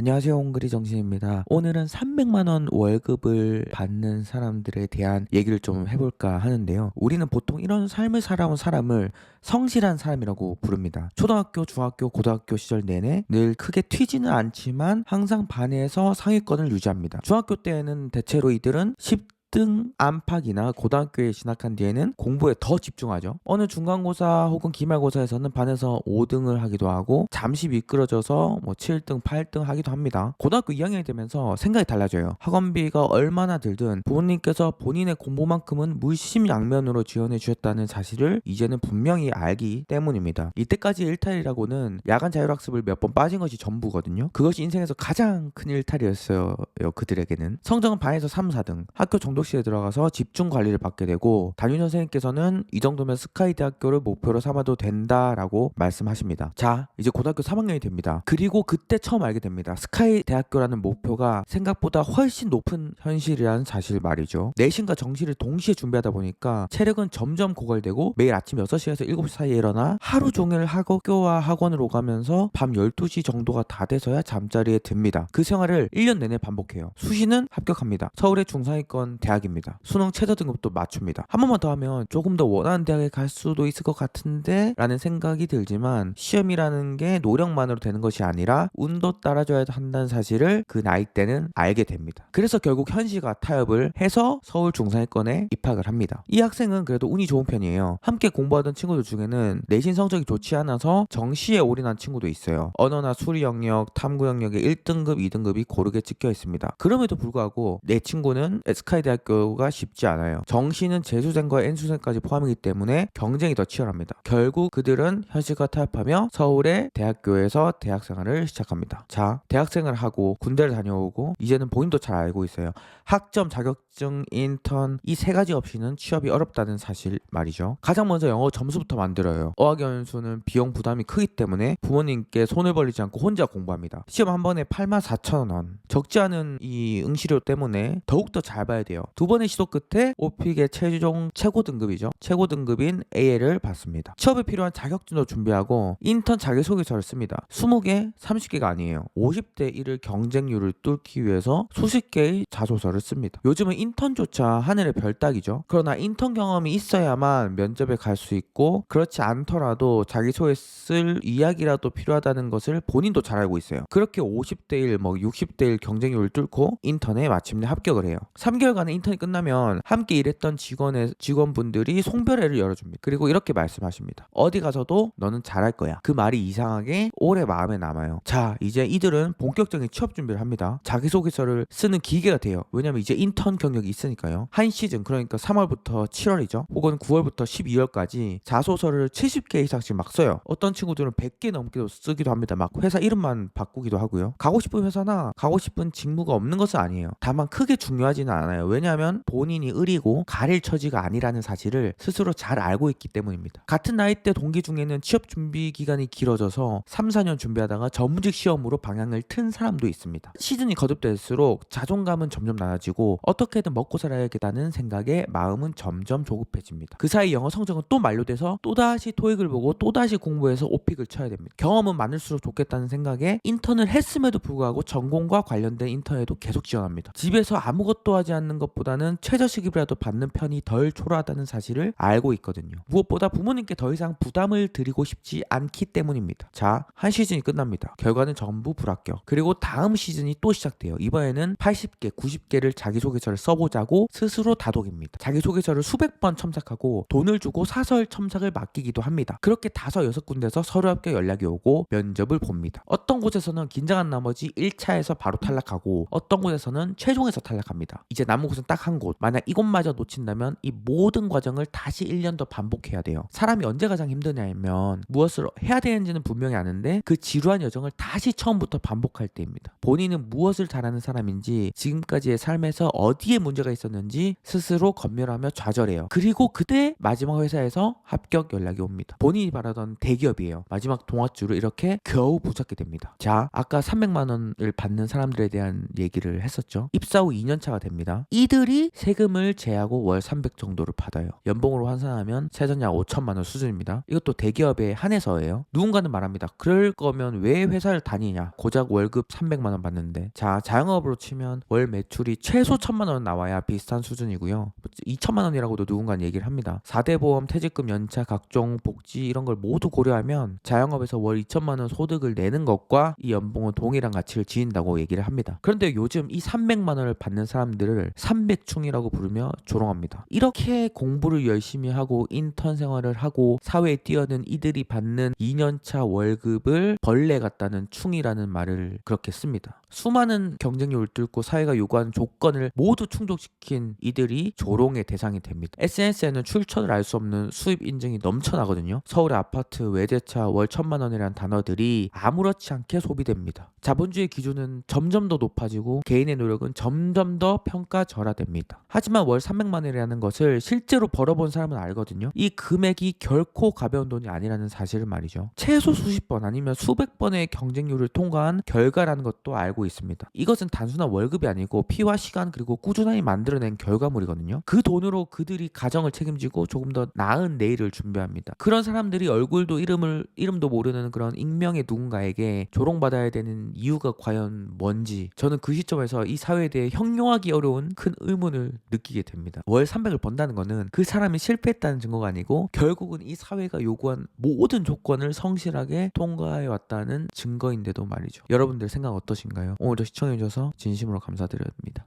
안녕하세요. 홍그리 정신입니다. 오늘은 300만원 월급을 받는 사람들에 대한 얘기를 좀 해볼까 하는데요. 우리는 보통 이런 삶을 살아온 사람을 성실한 사람이라고 부릅니다. 초등학교, 중학교, 고등학교 시절 내내 늘 크게 튀지는 않지만 항상 반에서 상위권을 유지합니다. 중학교 때에는 대체로 이들은 10 등 안팎이나 고등학교에 진학한 뒤에는 공부에 더 집중하죠. 어느 중간고사 혹은 기말고사에서는 반에서 5등을 하기도 하고 잠시 미끄러져서 뭐 7등, 8등 하기도 합니다. 고등학교 2학년이 되면서 생각이 달라져요. 학원비가 얼마나 들든 부모님께서 본인의 공부만큼은 물심양면으로 지원해 주셨다는 사실을 이제는 분명히 알기 때문입니다. 이때까지 일탈이라고는 야간 자율학습을 몇 번 빠진 것이 전부거든요. 그것이 인생에서 가장 큰 일탈이었어요. 그들에게는. 성적은 반에서 3, 4등. 학교 정 독실에 들어가서 집중 관리를 받게 되고 담임 선생님께서는 이 정도면 스카이 대학교를 목표로 삼아도 된다라고 말씀하십니다. 자, 이제 고등학교 3학년이 됩니다. 그리고 그때 처음 알게 됩니다. 스카이 대학교라는 목표가 생각보다 훨씬 높은 현실이라는 사실 말이죠. 내신과 정시를 동시에 준비하다 보니까 체력은 점점 고갈되고 매일 아침 6시에서 7시 사이에 일어나 하루 종일 학교와 학원을 오가면서 밤 12시 정도가 다 돼서야 잠자리에 듭니다. 그 생활을 1년 내내 반복해요. 수시는 합격합니다. 서울의 중상위권 대학 입니다. 수능 최저 등급도 맞춥니다. 한 번만 더 하면 조금 더 원하는 대학에 갈 수도 있을 것 같은데 라는 생각이 들지만 시험이라는 게 노력만으로 되는 것이 아니라 운도 따라줘야 한다는 사실을 그 나이 때는 알게 됩니다. 그래서 결국 현시가 타협을 해서 서울 중상위권에 입학을 합니다. 이 학생은 그래도 운이 좋은 편이에요. 함께 공부하던 친구들 중에는 내신 성적이 좋지 않아서 정시에 올인한 친구도 있어요. 언어나 수리 영역, 탐구 영역에 1등급, 2등급이 고르게 찍혀 있습니다. 그럼에도 불구하고 내 친구는 에스카이 대학 교가 쉽지 않아요. 정시는 재수생과 N수생까지 포함이기 때문에 경쟁이 더 치열합니다. 결국 그들은 현실과 타협하며 서울의 대학교에서 대학 생활을 시작합니다. 자, 대학생을 하고 군대를 다녀오고 이제는 본인도 잘 알고 있어요. 학점, 자격증, 인턴 이 세 가지 없이는 취업이 어렵다는 사실 말이죠. 가장 먼저 영어 점수부터 만들어요. 어학연수는 비용 부담이 크기 때문에 부모님께 손을 벌리지 않고 혼자 공부합니다. 시험 한 번에 8만 4천 원. 적지 않은 이 응시료 때문에 더욱더 잘 봐야 돼요. 두 번의 시도 끝에 오픽의 최종 최고 등급이죠. 최고 등급인 AL을 받습니다. 취업에 필요한 자격증도 준비하고 인턴 자기소개서를 씁니다. 20개, 30개가 아니에요. 50대 1을 경쟁률을 뚫기 위해서 수십 개의 자소서를 씁니다. 요즘은 인턴조차 하늘의 별따기죠. 그러나 인턴 경험이 있어야만 면접에 갈 수 있고 그렇지 않더라도 자기소개 쓸 이야기라도 필요하다는 것을 본인도 잘 알고 있어요. 그렇게 50대 1, 뭐 60대 1 경쟁률을 뚫고 인턴에 마침내 합격을 해요. 3개월간의 인턴이 끝나면 함께 일했던 직원의 직원분들이 송별회를 열어줍니다. 그리고 이렇게 말씀하십니다. 어디 가서도 너는 잘할 거야. 그 말이 이상하게 오래 마음에 남아요. 자, 이제 이들은 본격적인 취업 준비를 합니다. 자기소개서를 쓰는 기계가 돼요. 왜냐면 이제 인턴 경력이 있으니까요. 한 시즌 그러니까 3월부터 7월이죠. 혹은 9월부터 12월까지 자소서를 70개 이상씩 막 써요. 어떤 친구들은 100개 넘게도 쓰기도 합니다. 막 회사 이름만 바꾸기도 하고요. 가고 싶은 회사나 가고 싶은 직무가 없는 것은 아니에요. 다만 크게 중요하지는 않아요. 왜냐 하면 본인이 의리고 가릴 처지가 아니라는 사실을 스스로 잘 알고 있기 때문입니다. 같은 나이대 동기 중에는 취업 준비 기간이 길어져서 3, 4년 준비하다가 전문직 시험으로 방향을 튼 사람도 있습니다. 시즌이 거듭될수록 자존감은 점점 낮아지고 어떻게든 먹고 살아야겠다는 생각에 마음은 점점 조급해집니다. 그 사이 영어 성적은 또 만료돼서 또다시 토익을 보고 또다시 공부해서 오픽을 쳐야 됩니다. 경험은 많을수록 좋겠다는 생각에 인턴을 했음에도 불구하고 전공과 관련된 인턴에도 계속 지원합니다. 집에서 아무것도 하지 않는 것 보다는 최저시급이라도 받는 편이 덜 초라하다는 사실을 알고 있거든요. 무엇보다 부모님께 더 이상 부담을 드리고 싶지 않기 때문입니다. 자, 한 시즌이 끝납니다. 결과는 전부 불합격. 그리고 다음 시즌이 또 시작돼요. 이번에는 80개, 90개를 자기소개서를 써보자고 스스로 다독입니다. 자기소개서를 수백 번 첨삭하고 돈을 주고 사설 첨삭을 맡기기도 합니다. 그렇게 다섯 여섯 군데서 서류 합격 연락이 오고 면접을 봅니다. 어떤 곳에서는 긴장한 나머지 1차에서 바로 탈락하고 어떤 곳에서는 최종에서 탈락합니다. 이제 남은 곳은 딱 한 곳. 만약 이곳마저 놓친다면 이 모든 과정을 다시 1년 더 반복해야 돼요. 사람이 언제 가장 힘드냐면 무엇을 해야 되는지는 분명히 아는데 그 지루한 여정을 다시 처음부터 반복할 때입니다. 본인은 무엇을 잘하는 사람인지 지금까지의 삶에서 어디에 문제가 있었는지 스스로 검열하며 좌절해요. 그리고 그때 마지막 회사에서 합격 연락이 옵니다. 본인이 바라던 대기업이에요. 마지막 동아줄을 이렇게 겨우 붙잡게 됩니다. 자, 아까 300만 원을 받는 사람들에 대한 얘기를 했었죠. 입사 후 2년 차가 됩니다. 이 들이 세금을 제하고 월 300 정도를 받아요. 연봉으로 환산하면 세전 약 5천만 원 수준입니다. 이것도 대기업에 한해서예요. 누군가는 말합니다. 그럴 거면 왜 회사를 다니냐? 고작 월급 300만 원 받는데. 자, 자영업으로 치면 월 매출이 최소 1000만 원 나와야 비슷한 수준이고요. 2천만 원이라고도 누군가는 얘기를 합니다. 4대 보험, 퇴직금, 연차, 각종 복지 이런 걸 모두 고려하면 자영업에서 월 2천만 원 소득을 내는 것과 이 연봉은 동일한 가치를 지닌다고 얘기를 합니다. 그런데 요즘 이 300만 원을 받는 사람들을 300충이라고 부르며 조롱합니다. 이렇게 공부를 열심히 하고 인턴 생활을 하고 사회에 뛰어든 이들이 받는 2년차 월급을 벌레 같다는 충이라는 말을 그렇게 씁니다. 수많은 경쟁력을 뚫고 사회가 요구하는 조건을 모두 충족시킨 이들이 조롱의 대상이 됩니다. SNS에는 출처를 알 수 없는 수입 인증이 넘쳐나거든요. 서울의 아파트 외제차 월 천만 원이라는 단어들이 아무렇지 않게 소비됩니다. 자본주의 기준은 점점 더 높아지고 개인의 노력은 점점 더 평가절하 됩니다. 하지만 월 300만 원이라는 것을 실제로 벌어본 사람은 알거든요. 이 금액이 결코 가벼운 돈이 아니라는 사실을 말이죠. 최소 수십 번 아니면 수백 번의 경쟁률을 통과한 결과라는 것도 알고 있습니다. 이것은 단순한 월급이 아니고 피와 시간 그리고 꾸준히 만들어낸 결과물이거든요. 그 돈으로 그들이 가정을 책임지고 조금 더 나은 내일을 준비합니다. 그런 사람들이 얼굴도 이름을 이름도 모르는 그런 익명의 누군가에게 조롱받아야 되는 이유가 과연 뭔지 저는 그 시점에서 이 사회에 대해 형용하기 어려운 큰 의문을 느끼게 됩니다. 월 300을 번다는 거는 그 사람이 실패했다는 증거가 아니고 결국은 이 사회가 요구한 모든 조건을 성실하게 통과해 왔다는 증거인데도 말이죠. 여러분들 생각 어떠신가요? 오늘도 시청해 주셔서 진심으로 감사드립니다.